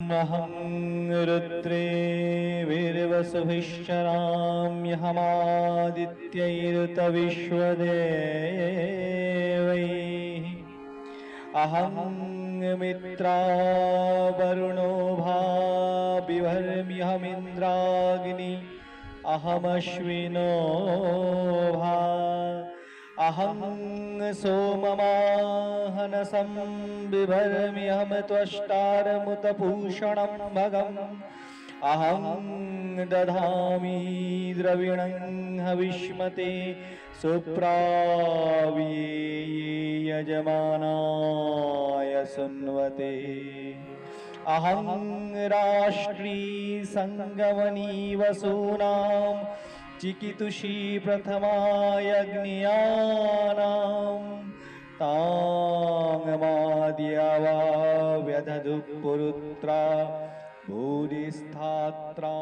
महं रुत्रेविर्वसुभिश्चराम्यहमादित्यै ऋतविश्वदे वै अहं मित्रावरुणो भा विभर्म्यहमिन्द्राग्नि अहमश्विनो भा अहं सोममाहनसं बिभर्म्यहं त्वष्टारमुतभूषणं भगम् अहं दधामि द्रविणं हविष्मते सुप्राव्ये यजमानाय सुन्वते। अहं राष्ट्री सङ्गमनी वसूनां चिकितुषी प्रथमायज्ञानां ताङ्माद्या वा व्यधदुपुरुत्रा भूरिस्थात्रां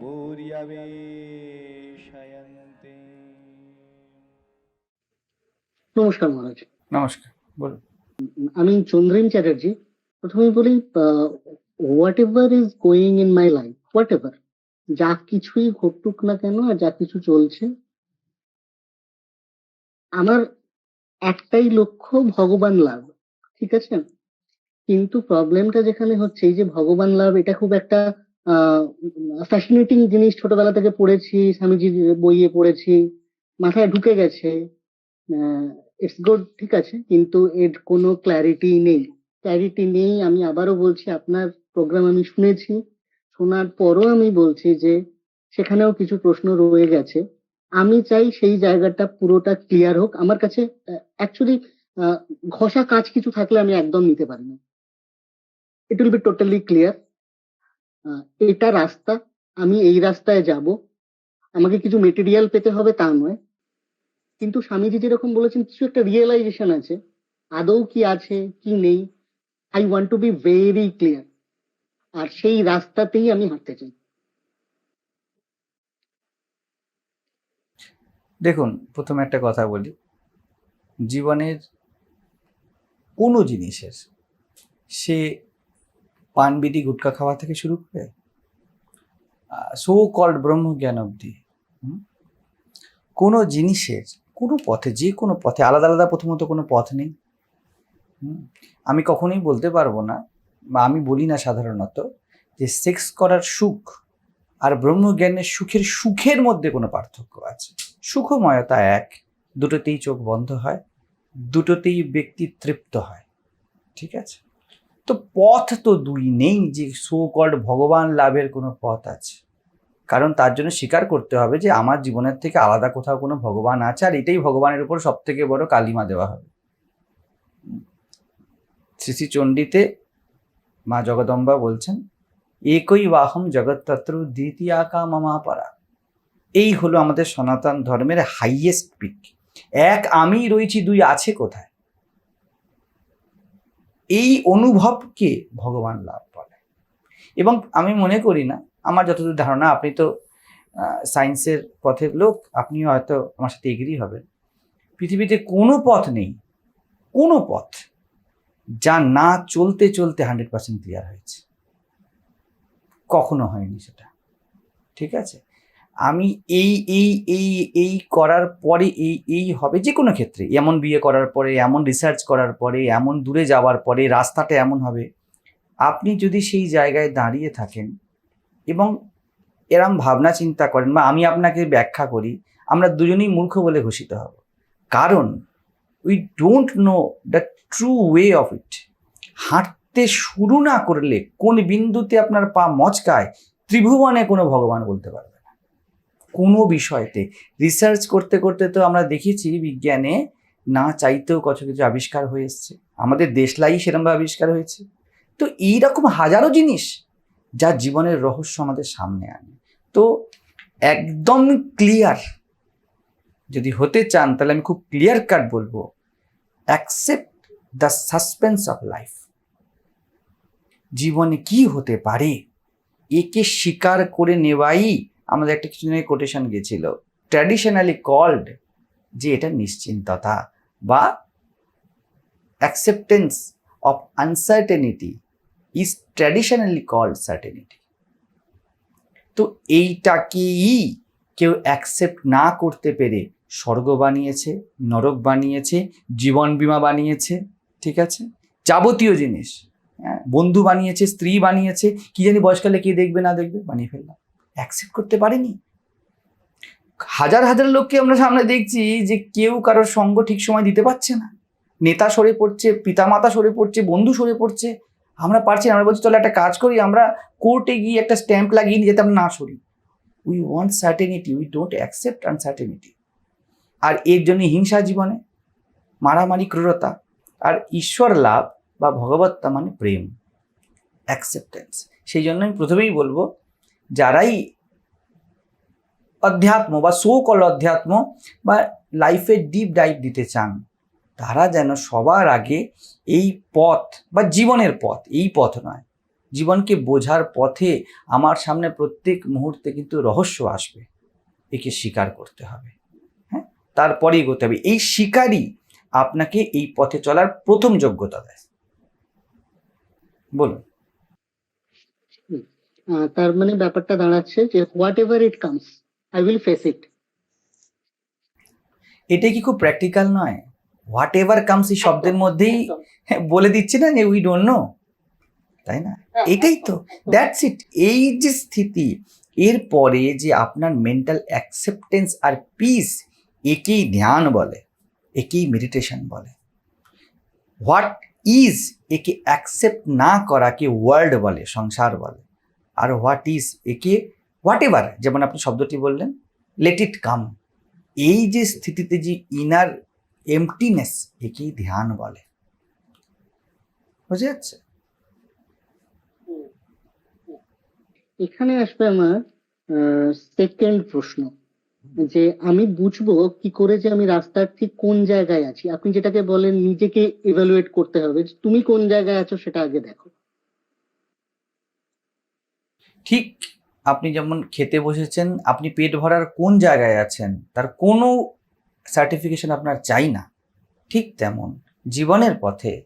भूर्यवेशयन्ति নমস্কার মহারাজ নমস্কার বলুন আমি চন্দ্রিন চ্যাটার্জি প্রথমে বলি whatever is going in my life whatever যা কিছুই ঘটুক না কেন আর যা কিছু চলছে। আমার একটাই লক্ষ্য ভগবান লাভ, ঠিক আছে? কিন্তু প্রবলেমটা যেখানে হচ্ছে, এই যে ভগবান লাভ, এটা খুব একটা ফ্যাসিনেটিং জিনিস। ছোটবেলা থেকে পড়েছি, স্বামীজির বইয়ে পড়েছি, মাথায় ঢুকে গেছে ইটস গুড ঠিক আছে? কিন্তু এর কোনো ক্ল্যারিটি নেই। ক্ল্যারিটি নেই, আমি আবারও বলছি, আপনার প্রোগ্রাম আমি শুনেছি। শোনার পরও আমি বলছি যে সেখানেও কিছু প্রশ্ন রয়ে গেছে। আমি চাই সেই জায়গাটা পুরোটা ক্লিয়ার হোক। আমার কাছে অ্যাকচুয়ালি ঘষা কাজ কিছু থাকলে আমি একদম নিতে পারি না। It will be totally clear এটা রাস্তা। আমি এই রাস্তায় যাব। আমাকে কিছু মেটেরিয়াল পেতে হবে তা নয়। কিন্তু স্বামীজি যেরকম বলেছেন, কিছু একটা রিয়েলাইজেশন আছে। আদৌ কি আছে, কি নেই? I want to be very clear আর সেই রাস্তাতেই আমি হাঁটতে চাই দেখুন, প্রথমে একটা কথা বলি জীবনের কোনো জিনিসের, সে পান বিড়ি গুটকা খাওয়া থেকে শুরু করে সো কল্ড ব্রহ্মজ্ঞান অবধি? কোনো জিনিসের কোনো পথে, যে কোনো পথে, আলাদা আলাদা প্রথমত কোনো পথ নেই? আমি কখনোই বলতে পারব না আমি বলি না সাধারণত যে সেক্স করার সুখ আর ব্রহ্মজ্ঞানের সুখের সুখের মধ্যে কোনো পার্থক্য আছে। সুখময়তা এক, দুটোতেই চোখ বন্ধ হয়, দুটোতেই ব্যক্তি তৃপ্ত হয়। ঠিক আছে? তো পথ তো দুই নেই যে সো ভগবান লাভের কোনো পথ আছে। কারণ তার জন্য স্বীকার করতে হবে যে আমার জীবনের থেকে আলাদা কোথাও কোনো ভগবান আছে আর এটাই ভগবানের উপর সব থেকে বড় কালিমা দেওয়া হবে। শ্রী শ্রী চণ্ডীতে মা জগদম্বা বলছেন, একই বাহম জগৎতত্র দ্বিতীয়াকা মামাপারা এই হলো আমাদের সনাতন ধর্মের হাইয়েস্ট পিক এক আমি রয়েছি, দুই আছে কোথায়? এই অনুভবকে ভগবান লাভ বলে এবং আমি মনে করি না, আমার যতদূর ধারণা, আপনি তো সায়েন্সের পথের লোক, আপনিও হয়তো আমার সাথে এগ্রি হবেন। পৃথিবীতে কোনো পথ নেই, কোনো পথ যা না চলতে চলতে হান্ড্রেড পার্সেন্ট ক্লিয়ার হয়েছে। কখনো হয়নি সেটা। ঠিক আছে? আমি এই এই এই এই করার পরে এই এই হবে যে কোনো ক্ষেত্রে। এমন বিয়ে করার পরে, এমন রিসার্চ করার পরে, এমন দূরে যাওয়ার পরে, রাস্তাটা এমন হবে। আপনি যদি সেই জায়গায় দাঁড়িয়ে থাকেন এবং এরম ভাবনা চিন্তা করেন বা আমি আপনাকে ব্যাখ্যা করি, আমরা দুজনেই মূর্খ বলে ঘোষিত হব। কারণ we don't know the true way of it হাঁটতে শুরু না করলে কোন বিন্দুতে আপনার পা মচকায় ত্রিভুবনে কোনো ভগবান বলতে পারবে না। কোনো বিষয়তে রিসার্চ করতে করতে তো আমরা দেখেছি বিজ্ঞানে না চাইতেও কত কিছু আবিষ্কার হয়ে এসছে। আমাদের দেশলাই সেরমভাবে আবিষ্কার হয়েছে। তো এইরকম হাজারো জিনিস যা জীবনের রহস্য আমাদের সামনে আনে। তো একদম ক্লিয়ার যদি হতে চান, তাহলে আমি খুব ক্লিয়ার কাট বলব। Accept the suspense of life জীবনে কি হতে পারে? একে স্বীকার করে নেওয়াই আমাদের একটা কিছু কোটেশন গেছিল। ট্র্যাডিশনালি কল্ড যে এটা নিশ্চিন্ততা বা acceptance of uncertainty is traditionally called certainty তো এইটাকেই কেউ অ্যাকসেপ্ট না করতে পেরে স্বর্গ বানিয়েছে, নরক বানিয়েছে, জীবন বীমা বানিয়েছে, ঠিক আছে? যাবতীয় জিনিস হ্যাঁ? বন্ধু বানিয়েছে, স্ত্রী বানিয়েছে, কি জানি বয়সকালে কে দেখবে না দেখবে, বানিয়ে ফেললাম। অ্যাকসেপ্ট করতে পারেনি। হাজার হাজার লোককে আমরা সামনে দেখছি যে কেউ কারোর সঙ্গ ঠিক সময় দিতে পারছে না। নেতা সরে পড়ছে, পিতামাতা সরে পড়ছে, বন্ধু সরে পড়ছে। আমরা পারছি আমরা বলছি, চলো একটা কাজ করি, আমরা কোর্টে গিয়ে একটা স্ট্যাম্প লাগিয়ে নিয়ে যেতে আমরা না sorry. We want certainty we don't accept uncertainty আর এর জন্য হিংসা জীবনে, মারামারি ক্রূরতা, আর ঈশ্বর লাভ বা ভগবত্তা মানে প্রেম অ্যাকসেপ্টেন্স সেই জন্য আমি প্রথমেই বলব, যারাই অধ্যাত্ম বা সো কল অধ্যাত্ম বা লাইফে ডিপ ডাইভ দিতে চান, তারা যেন সবার আগে এই পথ বা জীবনের পথ, এই পথ নয়, জীবনকে বোঝার পথে আমার সামনে প্রত্যেক মুহূর্তে কিন্তু রহস্য আসবে, একে স্বীকার করতে হবে। তারপরেই করতে হবে। এই শিকারই আপনাকে এই পথে চলার প্রথম যোগ্যতা দেয়। বলুন। তার মানে ব্যাপারটা দাঁড়াচ্ছে যে whatever it comes I will face it এটা কি খুব প্র্যাকটিক্যাল নয়? হোয়াট এভার কামস এই শব্দের মধ্যেই বলে দিচ্ছে না যে উই ডোন্ট নো তাই না? এটাই তো। দ্যাটস ইট এই যে স্থিতি এরপরে যে আপনার মেন্টাল অ্যাকসেপ্টেন্স আর পিস একেই ধ্যান বলে, একেই মেডিটেশন বলে। হোয়াট ইজ একে অ্যাকসেপ্ট না করাকে ওয়ার্ল্ড বলে, সংসার বলে। আর হোয়াট ইজ একে হোয়াট এভার যেমন আপনি শব্দটি বললেন লেট ইট কাম এই যে স্থিতিতে যে ইনার এমটিনেস একেই ধ্যান বলে। বুঝে যাচ্ছে? এখানে আসবে আমার সেকেন্ড প্রশ্ন। যে আমি বুঝব কি করে যে আমি রাস্তার ঠিক কোন জায়গায় আছি। আপনি যেটাকে বলেন নিজেকে ইভালুয়েট করতে হবে তুমি কোন জায়গায় আছো সেটা আগে দেখো। ঠিক আপনি যেমন খেতে বসেছেন, আপনি পেট ভরার কোন জায়গায় আছেন, তার কোনো সার্টিফিকেশন আপনার চাই না। ঠিক তেমন জীবনের পথে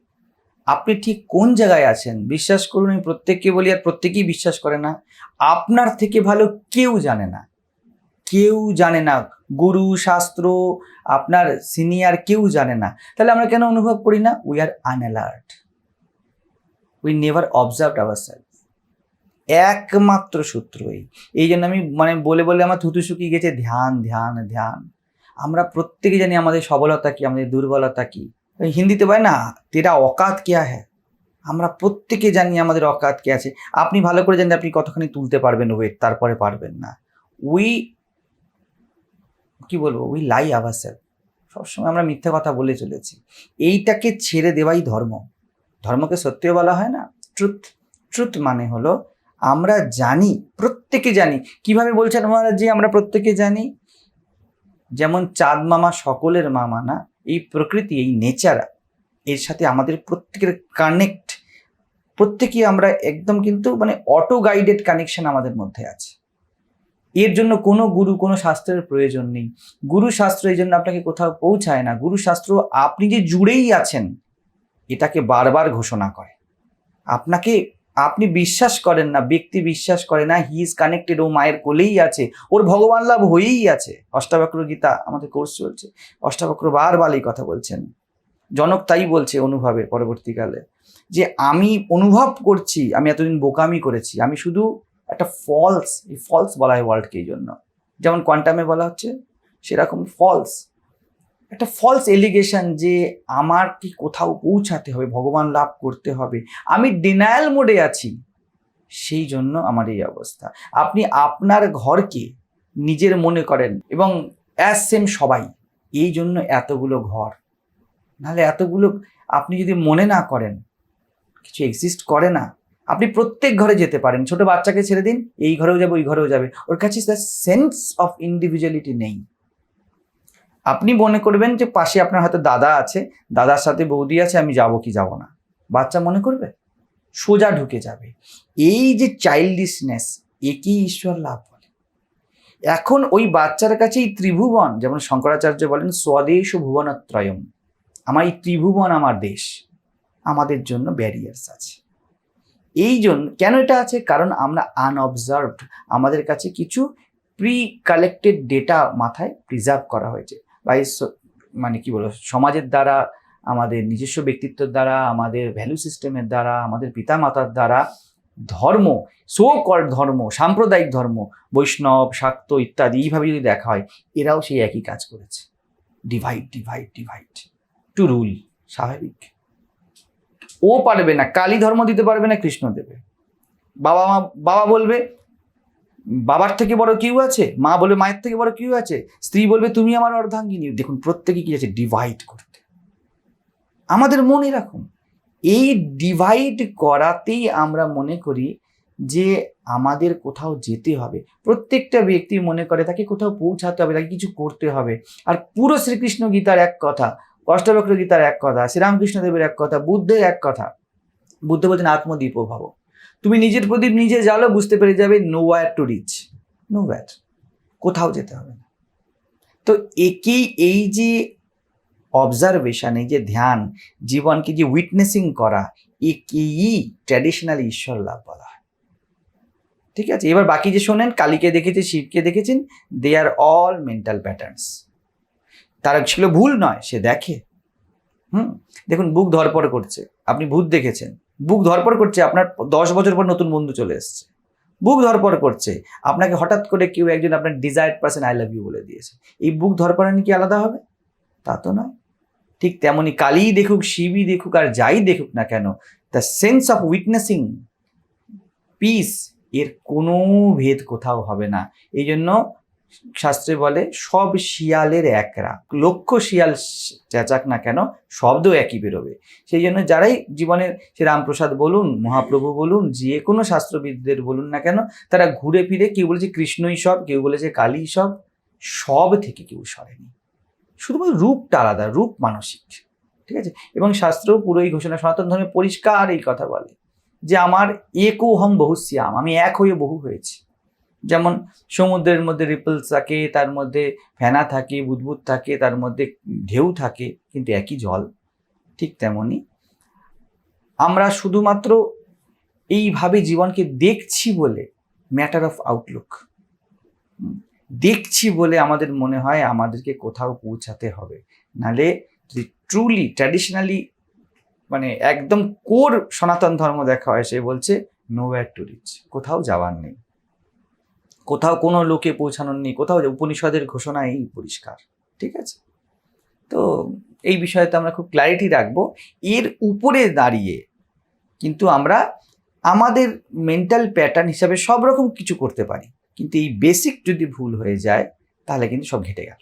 আপনি ঠিক কোন জায়গায় আছেন, বিশ্বাস করুন, আমি প্রত্যেককে বলি আর প্রত্যেকেই বিশ্বাস করে না, আপনার থেকে ভালো কেউ জানে না। কেউ জানে না। গুরু, শাস্ত্র, আপনার সিনিয়র কেউ জানে না। তাহলে আমরা কেন অনুভব করি না? We are unalert we never observe our self একমাত্র সূত্র এই এই জন্য আমি মানে বলে বলে আমার থুতু শুকিয়ে গেছে, ধ্যান ধ্যান ধ্যান। আমরা প্রত্যেকে জানি আমাদের সবলতা কি, আমাদের দুর্বলতা কি। হিন্দিতে বলে না, তেরা অকাত কেয়া হ্যাঁ আমরা প্রত্যেকে জানি আমাদের অকাত কে আছে। আপনি ভালো করে জানেন আপনি কতখানি তুলতে পারবেন, ওয়েট, তারপরে পারবেন না। উই কি বলব? উই লাই আভার সেলফ সবসময় আমরা মিথ্যে কথা বলে চলেছি। এইটাকে ছেড়ে দেওয়াই ধর্ম। ধর্মকে সত্যিও বলা হয় না? ট্রুথ ট্রুথ মানে হলো, আমরা জানি, প্রত্যেকে জানি। কীভাবে বলছেন মহারাজ আমরা প্রত্যেকে জানি? যেমন চাঁদ মামা সকলের মামা না, এই প্রকৃতি, এই নেচার এর সাথে আমাদের প্রত্যেকের কানেক্ট প্রত্যেকেই আমরা একদম কিন্তু মানে অটো গাইডেড কানেকশন আমাদের মধ্যে আছে। এর জন্য কোনো গুরু, কোনো শাস্ত্রের প্রয়োজন নেই। গুরু শাস্ত্র এই জন্য আপনাকে কোথাও পৌঁছায় না। গুরু শাস্ত্র আপনি যে জুড়েই আছেন, এটাকে বারবার ঘোষণা করে। আপনাকে, আপনি বিশ্বাস করেন না, ব্যক্তি বিশ্বাস করে না হি ইজ কানেক্টেড ও মায়ের কোলেই আছে, ওর ভগবান লাভ হয়েই আছে। অষ্টাবক্র গীতা আমাদের কোর্স চলছে। অষ্টাবক্র বারবার এই কথা বলছেন। জনক তাই বলছে অনুভবে পরবর্তীকালে, যে আমি অনুভব করছি, আমি এতদিন বোকামি করেছি, আমি শুধু একটা ফলস এই ফলস বলা হয় ওয়ার্ল্ডকে এই জন্য। যেমন কোয়ান্টামে বলা হচ্ছে, সেরকম ফলস একটা ফলস এলিগেশন যে আমার কি কোথাও পৌঁছাতে হবে, ভগবান লাভ করতে হবে। আমি ডিনায়াল মোডে আছি, সেই জন্য আমার এই অবস্থা। আপনি আপনার ঘরকে নিজের মনে করেন এবং অ্যাজ সেম সবাই, এই জন্য এতগুলো ঘর। নাহলে এতগুলো, আপনি যদি মনে না করেন, কিছু এক্সিস্ট করে না আপনি প্রত্যেক ঘরে যেতে পারেন। ছোট বাচ্চাকে ছেড়ে দিন, এই ঘরেও যাবে, ওই ঘরেও যাবে। ওর কাছে সেন্স অফ ইন্ডিভিজুয়ালিটি নেই। আপনি মনে করবেন যে পাশে আপনার হয়তো দাদা আছে, দাদার সাথে বৌদি আছে, আমি যাব কি যাব না। বাচ্চা মনে করবে? সোজা ঢুকে যাবে। এই যে চাইল্ডিশনেস একই ঈশ্বর লাভ বলে। এখন ওই বাচ্চার কাছে এই ত্রিভুবন, যেমন শঙ্করাচার্য বলেন, স্বদেশ ও ভুবনত্রয়ম। আমার এই ত্রিভুবন আমার দেশ। আমাদের জন্য ব্যারিয়ার্স আছে। এই জন্য কেন এটা আছে? কারণ আমরা আনঅবজার্ভড আমাদের কাছে কিছু প্রি কালেক্টেড ডেটা মাথায় প্রিজার্ভ করা হয়েছে। বা মানে কি বলব, সমাজের দ্বারা, আমাদের নিজস্ব ব্যক্তিত্বের দ্বারা, আমাদের ভ্যালু সিস্টেমের দ্বারা, আমাদের পিতামাতার দ্বারা ধর্ম সো কল ধর্ম, সাম্প্রদায়িক ধর্ম, বৈষ্ণব, শাক্ত ইত্যাদি এইভাবে যদি দেখা হয়, এরাও সেই একই কাজ করেছে। Divide divide divide to rule স্বাভাবিক। ও পারবে না, কালী ধর্ম দিতে পারবে না, কৃষ্ণ দেবে। বাবা মা, বাবা বলবে, বাবার থেকে বড় কেউ আছে? মা বলবে, মায়ের থেকে বড় কেউ আছে? স্ত্রী বলবে, তুমি আমার অর্ধাঙ্গিনী। দেখুন, প্রত্যেকে কি আছে? ডিভাইড করতে। আমাদের মনে রাখুন, এই ডিভাইড করাতেই আমরা মনে করি যে আমাদের কোথাও যেতে হবে। প্রত্যেকটা ব্যক্তি মনে করে, তাকে কোথাও পৌঁছাতে হবে, তাকে কিছু করতে হবে। আর পুরো শ্রীকৃষ্ণ গীতার এক কথা অষ্টবক্র গীতার এক কথা শ্রীরামকৃষ্ণ দেবের এক কথা, বুদ্ধের এক কথা। বুদ্ধ বলছেন আত্মদীপ ভাব তুমি নিজের প্রদীপ নিজে জ্বালো, বুঝতে পেরে যাবে no war to reach no war কোথাও যেতে হবে না। তো একেই এই যে অবজারভেশন এই যে ধ্যান, জীবনকে যে উইটনেসিং করা, একেই ট্র্যাডিশনালি ঈশ্বর লাভ বলা ঠিক আছে? এবার বাকি যে শোনেন, কালীকে দেখেছে শিবকে দেখেছেন they are all mental patterns তারা ছিল ভুল নয়, সে দেখে। হুম? দেখুন, বুক ধরপড় করছে। আপনি ভূত দেখেছেন। বুক ধরপড় করছে, আপনার দশ বছর পর নতুন বন্ধু চলে এসছে। বুক ধরপড় করছে। আপনাকে হঠাৎ করে কেউ একজন আপনার desired person I love you বলে দিয়েছে। এই বুক ধরপড়ানি কি আলাদা হবে? তা তো নয়। ঠিক তেমনি কালীই দেখুক, শিবই দেখুক, আর যাই দেখুক না কেন the sense of witnessing peace এর কোনো ভেদ কোথাও হবে না। এই জন্য শাস্ত্রে বলে, সব শিয়ালের একরা। লক্ষ শিয়াল চেঁচাক না কেন শব্দ একই বেরোবে। সেই জন্য যারাই জীবনে সে রামপ্রসাদ বলুন, মহাপ্রভু বলুন, যে কোনো শাস্ত্রবিদদের বলুন না কেন, তারা ঘুরে ফিরে কেউ বলেছে কৃষ্ণই সব, কেউ বলেছে কালী সব সব থেকে কেউ সরেনি। শুধুমাত্র রূপটা আলাদা, রূপ মানসিক। ঠিক আছে? এবং শাস্ত্রও পুরোই ঘোষণা সনাতন ধর্মে পরিষ্কার এই কথা বলে যে, আমার একোহম বহু শ্যাম আমি এক হয়ে বহু হয়েছি। যেমন সমুদ্রের মধ্যে রিপলস থাকে, তার মধ্যে ফেনা থাকে, বুদবুদ থাকে, তার মধ্যে ঢেউ থাকে, কিন্তু একই জল, ঠিক তেমনি আমরা শুধুমাত্র এইভাবে জীবনকে দেখছি বলে ম্যাটার অফ আউটলুক দেখছি বলে আমাদের মনে হয় আমাদেরকে কোথাও পৌঁছাতে হবে। নালে যদি ট্রুলি ট্র্যাডিশনালি মানে একদম কোর সনাতন ধর্ম দেখা হয়, সে বলছে নো টু রিচ কোথাও যাওয়ার নেই। কোথাও কোনো লোকে পৌঁছানোর নেই, কোথাও উপনিষদের ঘোষণা এই পরিষ্কার, ঠিক আছে? তো এই বিষয়তে আমরা খুব ক্ল্যারিটি রাখব। এর উপরে দাঁড়িয়ে কিন্তু আমরা আমাদের মেন্টাল প্যাটার্ন হিসাবে সব রকম কিছু করতে পারি। কিন্তু এই বেসিক যদি ভুল হয়ে যায়, তাহলে কিন্তু সব ঘেটে গেল।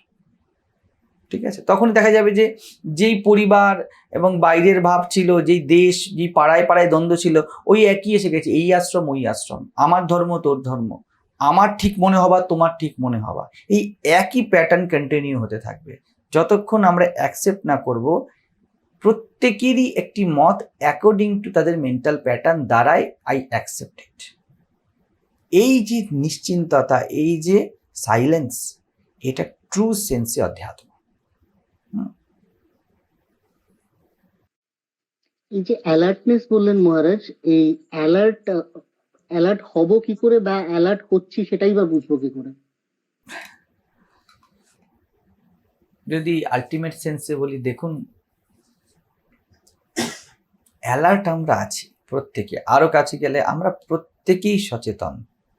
ঠিক আছে? তখন দেখা যাবে যে যেই পরিবার এবং বাইরের ভাব ছিল, যেই দেশ, যেই পাড়ায় পাড়ায় দ্বন্দ্ব ছিল, ওই একই এসে গেছে, এই আশ্রম, ওই আশ্রম। আমার ধর্ম, তোর ধর্ম। আমার ঠিক মনে হবা, তোমার ঠিক মনে হবা। এই একই প্যাটার্ন কন্টিনিউ হতে থাকবে। যতক্ষণ আমরা অ্যাকসেপ্ট না করব, প্রত্যেকেরই একটি মত অ্যাকর্ডিং টু তাদের মেন্টাল প্যাটার্ন দ্বারাই আই অ্যাকসেপ্ট ইট এই যে নিশ্চিন্ততা, এই যে সাইলেন্স এটা ট্রু সেন্সে অধ্যাত্ম। এই যে অ্যালার্টনেস বললেন মহারাজ, এই অ্যালার্ট অ্যালার্ট হব কি করে বা অ্যালার্ট হচ্ছি সেটাই বা বুঝব কি করে? যদি আলটিমেট সেন্সে বলি, দেখুন অ্যালার্ট আমরা আছি প্রত্যেকে। আরও কাছে গেলে আমরা প্রত্যেকেই সচেতন,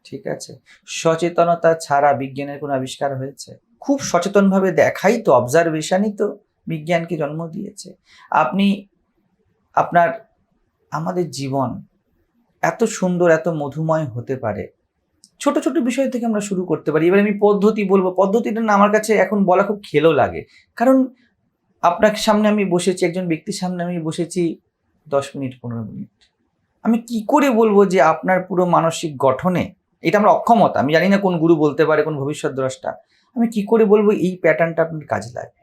ঠিক আছে? সচেতনতা ছাড়া বিজ্ঞানের কোনো আবিষ্কার হয়েছে? খুব সচেতনভাবে দেখাই তো অবজারভেশনই তো বিজ্ঞানকে জন্ম দিয়েছে। আপনি, আপনার, আমাদের জীবন এত সুন্দর, এত মধুময় হতে পারে। ছোট ছোট বিষয় থেকে আমরা শুরু করতে পারি। এবার আমি পদ্ধতি বলব। পদ্ধতিটা না আমার কাছে এখন বলা খুব খেলো লাগে। কারণ আপনার সামনে আমি বসেছি, একজন ব্যক্তির সামনে আমি বসেছি দশ মিনিট, পনেরো মিনিট। আমি কি করে বলব যে আপনার পুরো মানসিক গঠনে, এটা আমরা অক্ষমতা, আমি জানি না কোন গুরু বলতে পারে, কোন ভবিষ্যৎ দ্রষ্টা, আমি কি করে বলব এই প্যাটার্নটা আপনার কাজে লাগবে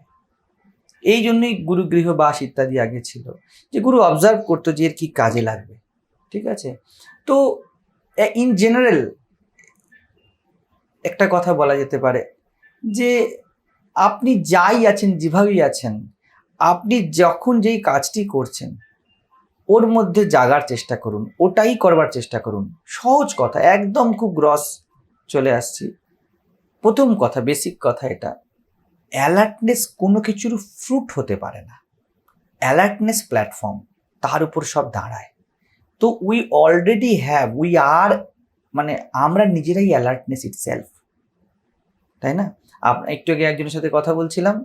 এই জন্যই গুরু গৃহবাস ইত্যাদি আগে ছিল। যে গুরু অবজার্ভ করতো যে এর কি কাজে লাগবে। ঠিক আছে? তো ইন জেনারেল একটা কথা বলা যেতে পারে যে, আপনি যাই আছেন, যেভাবেই আছেন, আপনি যখন যেই কাজটি করছেন, ওর মধ্যে জাগার চেষ্টা করুন, ওটাই করবার চেষ্টা করুন। সহজ কথা, একদম খুব গ্রস চলে আসছি। প্রথম কথা বেসিক কথা এটা অ্যালার্টনেস কোনো কিছুর ফ্রুট হতে পারে না। অ্যালার্টনেস প্ল্যাটফর্ম তার উপর সব দাঁড়ায়। তো we already have we are মানে আমরা নিজেরাই অ্যালার্টনেস ইট সেলফ তাই না? আপনার একটু আগে একজনের সাথে কথা বলছিলাম,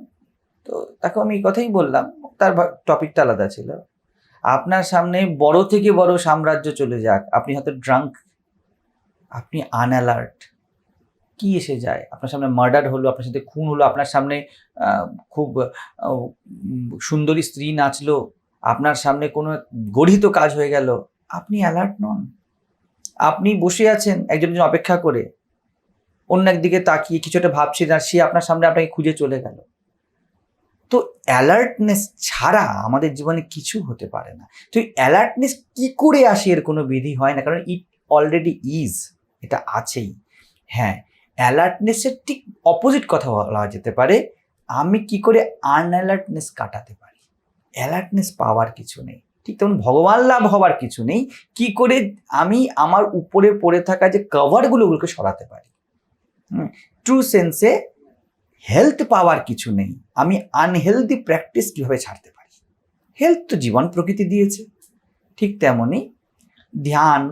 তো তাকে আমি এই কথাই বললাম, তার টপিকটা আলাদা ছিল। আপনার সামনে বড় থেকে বড় সাম্রাজ্য চলে যাক, আপনি হয়তো ড্রাঙ্ক আপনি আনঅ্যালার্ট কি এসে যায়? আপনার সামনে মার্ডার হলো, আপনার সাথে খুন হলো, আপনার সামনে খুব সুন্দরী স্ত্রী নাচলো, আপনার সামনে কোনো গঠিত কাজ হয়ে গেল আপনি অ্যালার্ট নন। আপনি বসে আছেন একজনের জন্য অপেক্ষা করে। অন্য একদিকে তাকিয়ে কিছু একটা ভাবছেন আর সে আপনার সামনে আপনাকে খুঁজে চলে গেল। তো অ্যালার্টনেস ছাড়া আমাদের জীবনে কিছু হতে পারে না। তো অ্যালার্টনেস কি করে আসে এর কোনো বিধি হয় না? কারণ ইট অলরেডি ইজ এটা আছেই। হ্যাঁ অ্যালার্টনেসের ঠিক অপোজিট কথা বলা যেতে পারে। আমি কি করে আনঅ্যালার্টনেস কাটাতে পারি? অ্যালার্টনেস পাওয়ার কিছু নেই। ঠিক তেমন ভগবান লাভ হওয়ার কিছু নেই। কি করে আমি আমার উপরে পড়ে থাকা যে কভারগুলো ওগুলোকে সরাতে পারি? ট্রু সেন্সে হেলথ পাওয়ার কিছু নেই। আমি আনহেলদি প্র্যাকটিস কীভাবে ছাড়তে পারি? হেলথ তো জীবন প্রকৃতি দিয়েছে। ঠিক তেমনই ধ্যান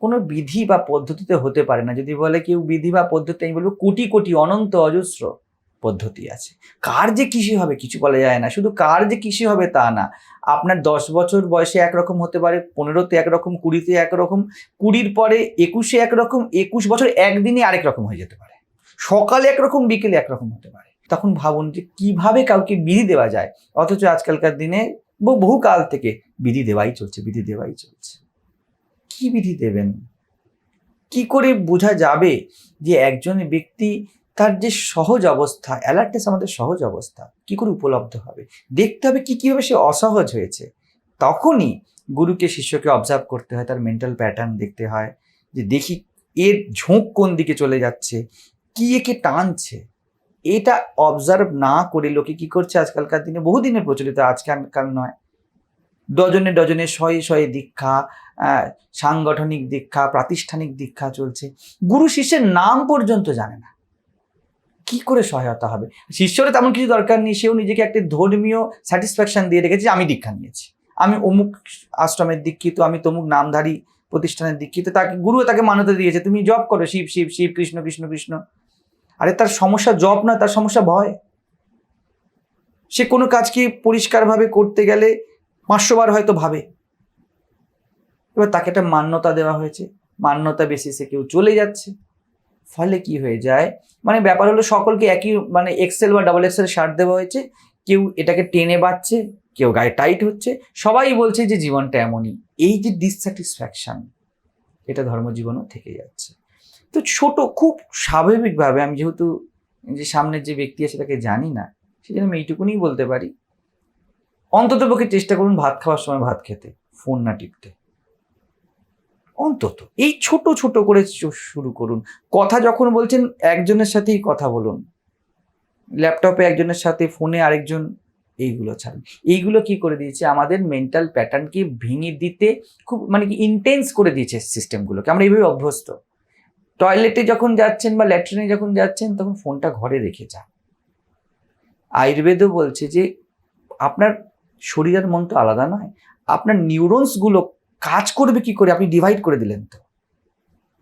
কোনো বিধি বা পদ্ধতিতে হতে পারে না। যদি বলে কেউ বিধি বা পদ্ধতি আমি বলব কোটি কোটি অনন্ত অজস্র। পদ্ধতি আছে। কার যে কৃষি হবে কিছু বলা যায় না, শুধু কার যে কৃষি হবে তা না। আপনার দশ বছর বয়সে একরকম হতে পারে, পনেরোতে একরকম, কুড়িতে একরকম, কুড়ির পরে একুশে একরকম, একুশ বছর একদিনে আরেক রকম হয়ে যেতে পারে। সকালে একরকম, বিকেলে একরকম হতে পারে। তখন ভাবুন যে কীভাবে কাউকে বিধি দেওয়া যায়, অথচ আজকালকার দিনে বহু কাল থেকে বিধি দেওয়াই চলছে, বিধি দেওয়াই চলছে। কি বিধি দেবেন? কি করে বোঝা যাবে যে একজন ব্যক্তি তার যে সহজ অবস্থা অ্যালার্টনেস আমাদের সহজ অবস্থা, কি করে উপলব্ধ হবে? দেখতে হবে কি, কীভাবে সে অসহজ হয়েছে। তখনই গুরুকে, শিষ্যকে অবজার্ভ করতে হয়, তার মেন্টাল প্যাটার্ন দেখতে হয়, যে দেখি এর ঝোঁক কোন দিকে চলে যাচ্ছে, কি একে টানছে। এটা অবজার্ভ না করে লোকে কি করছে আজকালকার দিনে? বহুদিনে প্রচলিত, আজকালকার নয়। ডজনে ডজনে, শয়ে শয়ে দীক্ষা সাংগঠনিক দীক্ষা, প্রাতিষ্ঠানিক দীক্ষা চলছে। গুরু শিষ্যের নাম পর্যন্ত জানে না। কি করে সহায়তা হবে? শিষ্যরা তেমন কিছু দরকার নেই, সেও নিজেকে একটা ধর্মীয় স্যাটিসফ্যাকশন দিয়ে রেখেছে, আমি দীক্ষা নিয়েছি। আমি অমুক আশ্রমের দীক্ষিত, আমি তমুক নামধারী প্রতিষ্ঠানের দীক্ষিত, তাকে গুরু তাকে মান্যতা দিয়েছে, তুমি জব করো, শিব শিব শিব, কৃষ্ণ কৃষ্ণ কৃষ্ণ। আরে তার সমস্যা জব নয়, তার সমস্যা ভয়। সে কোনো কাজকে পরিষ্কারভাবে করতে গেলে পাঁচশো বার হয়তো ভাবে। এবার তাকে একটা মান্যতা দেওয়া হয়েছে, মান্যতা বেসিসে কেউ চলে যাচ্ছে। ফলে কি হয়ে যায়? মানে ব্যাপার হলো সকলকে একই মানে এক্সেল বা ডাবল এক্সেল শার্ট দেওয়া হয়েছে। কেউ এটাকে টেনে বাচ্ছে, কেউ গায়ে টাইট হচ্ছে। সবাই বলছে যে জীবনটা এমনই। এই যে ডিসস্যাটিসফ্যাকশন এটা ধর্মজীবনও থেকে যাচ্ছে। তো ছোট, খুব স্বাভাবিকভাবে আমি যেহেতু যে সামনের যে ব্যক্তি আছে তাকে জানি না, সেজন্য আমি এইটুকুনি বলতে পারি। অন্তত পক্ষে চেষ্টা করুন ভাত খাওয়ার সময় ভাত খেতে, ফোন না টিপতে। অন্তত এই ছোট ছোট করে শুরু করুন। কথা যখন বলছেন, একজনের সাথেই কথা বলুন। ল্যাপটপে একজনের সাথে, ফোনে আরেকজন, এইগুলো ছাড়ুন। এইগুলো কি করে দিয়েছে? আমাদের মেন্টাল প্যাটার্নকে ভেঙে দিতে খুব মানে কি ইন্টেন্স করে দিয়েছে সিস্টেমগুলোকে আমরা এইভাবে অভ্যস্ত। টয়লেটে যখন যাচ্ছেন বা ল্যাট্রিনে যখন যাচ্ছেন, তখন ফোনটা ঘরে রেখে যান। আয়ুর্বেদও বলছে যে, আপনার শরীর আর মন তো আলাদা নয়। আপনার নিউরনসগুলো কাজ করবে কি করে? আপনি ডিভাইড করে দিলেন তো।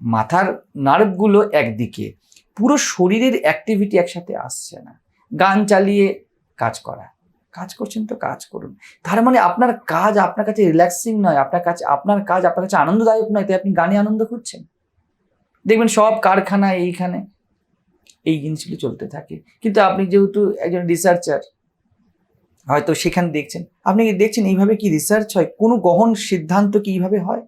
মাথার নার্ভগুলো একদিকে, পুরো শরীরের অ্যাক্টিভিটি একসাথে আসছে না। গান চালিয়ে কাজ করা। কাজ করছেন তো কাজ করুন। তার মানে আপনার কাজ আপনার কাছে রিল্যাক্সিং নয়, আপনার কাছে, আপনার কাজ আপনার কাছে আনন্দদায়ক নয়, তাই আপনি গানে আনন্দ করছেন। দেখবেন সব কারখানা এইখানে এই জিনিসগুলো চলতে থাকে। কিন্তু আপনি যেহেতু একজন রিসার্চার হয়তো সেখানে দেখছেন। আপনি কি দেখছেন এইভাবে কি রিসার্চ হয়? কোনো গহন সিদ্ধান্ত কি এইভাবে হয়?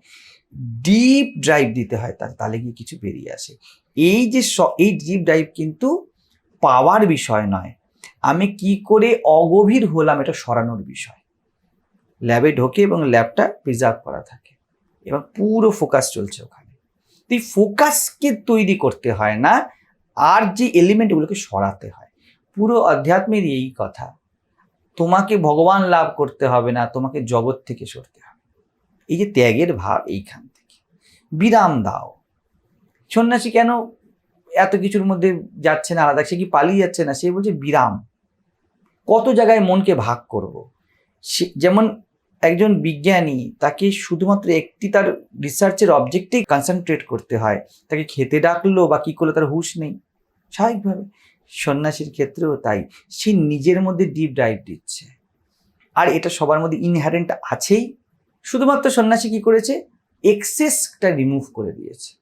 ডিপ ড্রাইভ দিতে হয় তার, তাহলে গিয়ে কিছু বেরিয়ে আসে। এই যে এই ডিপ ড্রাইভ কিন্তু পাওয়ার বিষয় নয়। আমি কি করে অগভীর হলাম এটা সরানোর বিষয়। ল্যাবে ঢোকে এবং ল্যাবটা প্রিজার্ভ করা থাকে এবং পুরো ফোকাস চলছে ওখানে। তো এই ফোকাসকে তৈরি করতে হয় না, আর যে এলিমেন্টগুলোকে সরাতে হয়। পুরো অধ্যাত্মের এই কথা। তোমাকে ভগবান লাভ করতে হবে না, তোমাকে জগৎ থেকে সরতে হবে। এই যে ত্যাগের ভাব এইখান থেকে। বিরাম দাও। সন্ন্যাসী কেন এত কিছুর মধ্যে যাচ্ছে না আলাদা? সে কি পালিয়ে যাচ্ছে না? সে বলছে, বিরাম। কত জায়গায় মনকে ভাগ করব? সে যেমন একজন বিজ্ঞানী, তাকে শুধুমাত্র একটি তার রিসার্চের অবজেক্টেই কনসেন্ট্রেট করতে হয়। তাকে খেতে ডাকলো বা কী করল, তার হুঁশ নেই। স্বাভাবিকভাবে। সন্ন্যাসীর ক্ষেত্রেও তাই। সে নিজের মধ্যে ডিপ ডাইভ দিচ্ছে। আর এটা সবার মধ্যে ইনহারেন্ট আছেই। শুধুমাত্র সন্ন্যাসী কি করেছে? এক্সেসটা রিমুভ করে দিয়েছে।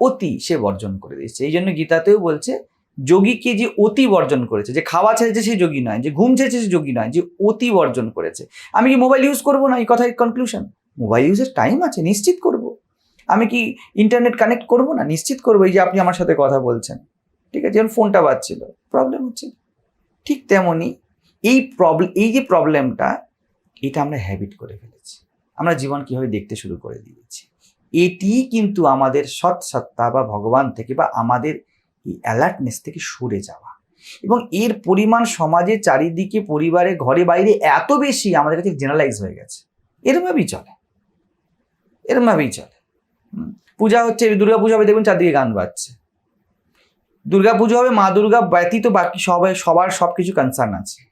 অতি সে বর্জন করে দিয়েছে। এই জন্য গীতাতেও বলছে, যোগীকে যে অতি বর্জন করেছে, যে খাওয়া ছেড়েছে সে যোগী নয়, যে ঘুম ছেড়েছে সে যোগী নয়, যে অতি বর্জন করেছে। আমি কি মোবাইল ইউজ করব না? এই কথার কনক্লুশন মোবাইল ইউজের টাইম আছে, নিশ্চিত করব। আমি কি ইন্টারনেট কানেক্ট করব না? নিশ্চিত করব। এই যে আপনি আমার সাথে কথা বলছেন। ঠিক আছে? যেমন ফোনটা বাজছিল। প্রবলেম হচ্ছে ঠিক তেমনই এই প্রবলেম এই যে প্রবলেমটা এটা আমরা হ্যাবিট করে ফেলেছি। আমরা জীবন কীভাবে দেখতে শুরু করে দিয়েছি। এটি কিন্তু আমাদের সৎ সত্তা বা ভগবান থেকে বা আমাদের এই অ্যালার্টনেস থেকে সরে যাওয়া। এবং এর পরিমাণ সমাজে চারিদিকে, পরিবারে, ঘরে, বাইরে এত বেশি আমাদের কাছে জেনারেলাইজ হয়ে গেছে। এরমভাবেই চলে। এরমভাবেই চলে। পূজা হচ্ছে দুর্গা পূজা হবে দেখবেন চারদিকে গান বাজছে। দুর্গা পুজো হবে, মা দুর্গা ব্যতীত বাকি সবাই, সবার সব কিছু কনসার্ন আছে।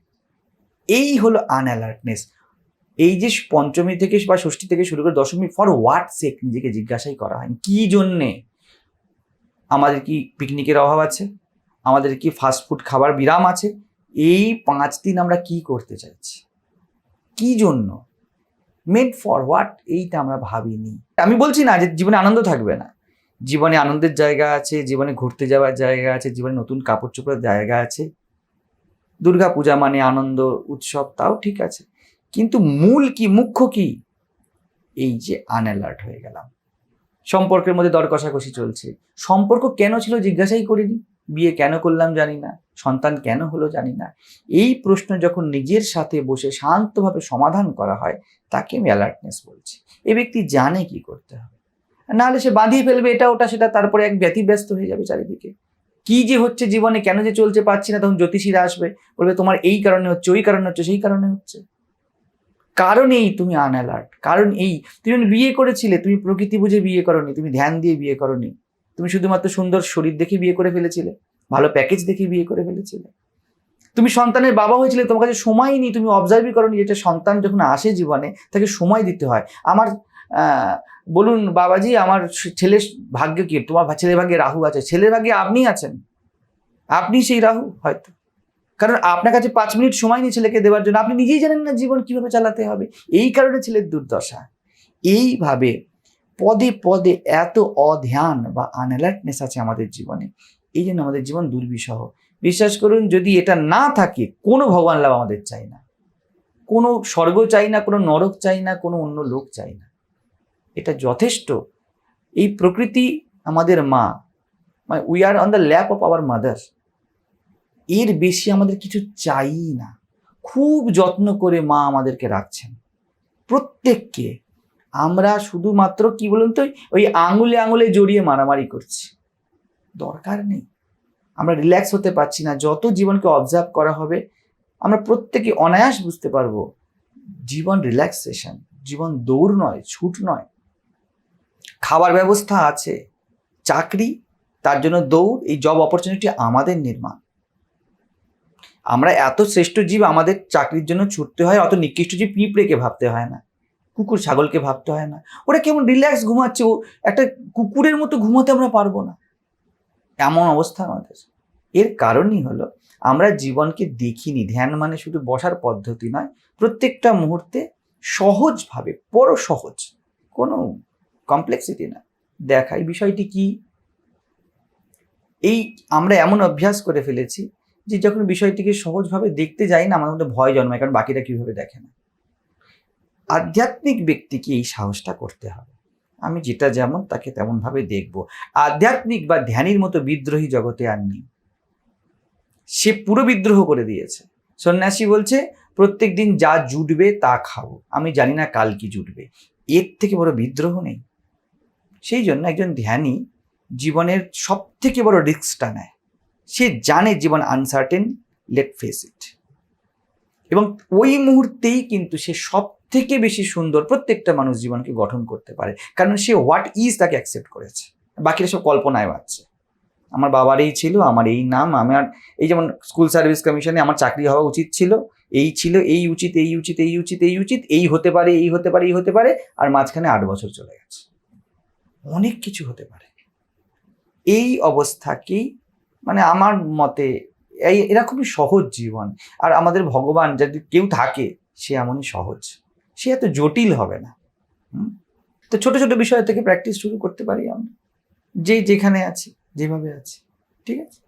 এই হলো আনঅ্যালার্টনেস এই যে পঞ্চমী থেকে বা ষষ্ঠী থেকে শুরু করে দশমী ফর হোয়াট সেক নিজেকে জিজ্ঞাসাই করা হয়? কি জন্যে? আমাদের কি পিকনিকের অভাব আছে? আমাদের কি ফাস্ট ফুড খাবার বিরাম আছে? এই পাঁচ দিন আমরা কি করতে চাইছি? কি জন্য? মেড ফর হোয়াট এইটা আমরা ভাবিনি। আমি বলছি না যে জীবনে আনন্দ থাকবে না। জীবনে আনন্দের জায়গা আছে, জীবনে ঘুরতে যাওয়ার জায়গা আছে, জীবনে নতুন কাপড় চোপড়ের জায়গা আছে। দুর্গা পূজা মানে আনন্দ, উৎসব, তাও ঠিক আছে। কিন্তু মূল কি, মুখ্য কি? এই যে আনঅ্যালার্ট হয়ে গেলাম। সম্পর্কের মধ্যে দর কষাকষি চলছে। সম্পর্ক কেন ছিল জিজ্ঞাসাই করিনি। বিয়ে কেন করলাম জানি না। সন্তান কেন হলো জানি না। এই প্রশ্ন যখন নিজের সাথে বসে শান্তভাবে সমাধান করা হয়, তাকে আমি অ্যালার্টনেস বলছি। এ ব্যক্তি জানে কি করতে হবে। নাহলে সে বাঁধিয়ে ফেলবে, এটা ওটা সেটা, তারপরে এক ব্যতিব্যস্ত হয়ে যাবে চারিদিকে। কি যে হচ্ছে জীবনে, কেন যে চলছে পাচ্ছি না, তখন জ্যোতিষীরা আসবে, বলবে তোমার এই কারণে হচ্ছে, ওই কারণে হচ্ছে, সেই কারণে হচ্ছে। কারণ এই তুমি আনঅ্যালার্ট কারণ এই, তুমি বিয়ে করেছিলে, তুমি প্রকৃতি বুঝে বিয়ে করনি, তুমি ধ্যান দিয়ে বিয়ে করনি, তুমি শুধুমাত্র সুন্দর শরীর দেখে বিয়ে করে ফেলেছিলে, ভালো প্যাকেজ দেখে বিয়ে করে ফেলেছিলে। তুমি সন্তানের বাবা হয়েছিলে, তোমার কাছে সময় নেই, তুমি অবজার্ভই করনি যেটা সন্তান যখন আসে জীবনে, তাকে সময় দিতে হয়। আমার বলুন বাবাজি, আমার ছেলের ভাগ্য কি? তোমার ছেলের ভাগ্যে রাহু আছে। ছেলের ভাগ্যে আপনি আছেন। আপনি সেই রাহু হয়তো। কারণ আপনার কাছে পাঁচ মিনিট সময় নিয়ে ছেলেকে দেওয়ার জন্য। আপনি নিজেই জানেন না জীবন কীভাবে চালাতে হবে। এই কারণে ছেলের দুর্দশা। এইভাবে পদে পদে এত অধ্যান বা আনঅ্যালার্টনেস আছে আমাদের জীবনে। এই জন্য আমাদের জীবন দুর্বিষহ। বিশ্বাস করুন, যদি এটা না থাকে, কোনো ভগবান লাভ আমাদের চাই না। কোনো স্বর্গ চাই না, কোনো নরক চাই না, কোনো অন্য লোক চাই না। এটা যথেষ্ট। এই প্রকৃতি আমাদের মা। মানে we are on the lap of our mother এর বেশি আমাদের কিছু চাই না। খুব যত্ন করে মা আমাদেরকে রাখছেন। প্রত্যেককে। আমরা শুধুমাত্র কি বলুন তো? ওই আঙুলে আঙুলে জড়িয়ে মারামারি করছি। দরকার নেই। আমরা রিল্যাক্স হতে পারছি না। যত জীবনকে অবজার্ভ করা হবে, আমরা প্রত্যেকে অনায়াস বুঝতে পারব। জীবন রিল্যাক্সেশন জীবন দৌড় নয়, ছুট নয়। খাবার ব্যবস্থা আছে, চাকরি, তার জন্য দৌড়, এই জব অপরচুনিটি আমাদের নির্মাণ। আমরা এত শ্রেষ্ঠ জীব, আমাদের চাকরির জন্য ছুটতে হয়, অত নিকৃষ্ট জীব পিঁপড়েকে ভাবতে হয় না, কুকুর ছাগলকে ভাবতে হয় না। ওরা কেমন রিল্যাক্স ঘুমাচ্ছে, ও একটা কুকুরের মতো ঘুমাতে আমরা পারব না। এমন অবস্থা আমাদের। এর কারণই হলো, আমরা জীবনকে দেখিনি। ধ্যান মানে শুধু বসার পদ্ধতি নয়, প্রত্যেকটা মুহূর্তে সহজভাবে বড় সহজ কোনো কমপ্লেক্সিটি না। দেখা এই বিষয়টি কি? এই আমরা এমন অভ্যাস করে ফেলেছি যে যখন বিষয়টিকে সহজভাবে দেখতে যাই না, আমাদের মধ্যে ভয় জন্মায়, কারণ বাকিরা কীভাবে দেখে না। আধ্যাত্মিক ব্যক্তিকে এই সাহসটা করতে হবে। আমি যেটা যেমন, তাকে তেমনভাবে দেখব। আধ্যাত্মিক বা ধ্যানের মতো বিদ্রোহী জগতে আর নেই। সে পুরো বিদ্রোহ করে দিয়েছে। সন্ন্যাসী বলছে প্রত্যেক দিন যা জুটবে তা খাব। আমি জানি না কাল কি জুটবে। এর থেকে বড় বিদ্রোহ নেই। সেই জন্য একজন ধ্যানী জীবনের সব থেকে বড় রিস্কটা নেয়। সে জানে জীবন আনসার্টেন লেট ফেস ইট এবং ওই মুহূর্তেই কিন্তু সে সব থেকে বেশি সুন্দর প্রত্যেকটা মানুষ জীবনকে গঠন করতে পারে। কারণ সে হোয়াট ইজ তাকে অ্যাকসেপ্ট করেছে। বাকিরা সব কল্পনায় বাঁচছে। আমার বাবার এই ছিল, আমার এই নাম আমার এই যেমন স্কুল সার্ভিস কমিশনে আমার চাকরি হওয়া উচিত ছিল, এই ছিল, এই উচিত এই উচিত এই উচিত এই উচিত, এই হতে পারে, এই হতে পারে, এই হতে পারে, আর মাঝখানে আট বছর চলে গেছে। অনেক কিছু হতে পারে। এই অবস্থাকেই মানে আমার মতে এই এরকমই সহজ জীবন। আর আমাদের ভগবান যদি কেউ থাকে, সে এমনই সহজ। সে এত জটিল হবে না? তো ছোট ছোট বিষয় থেকে প্র্যাকটিস শুরু করতে পারি আমরা। যে যেখানে আছি, যেভাবে আছি। ঠিক আছে?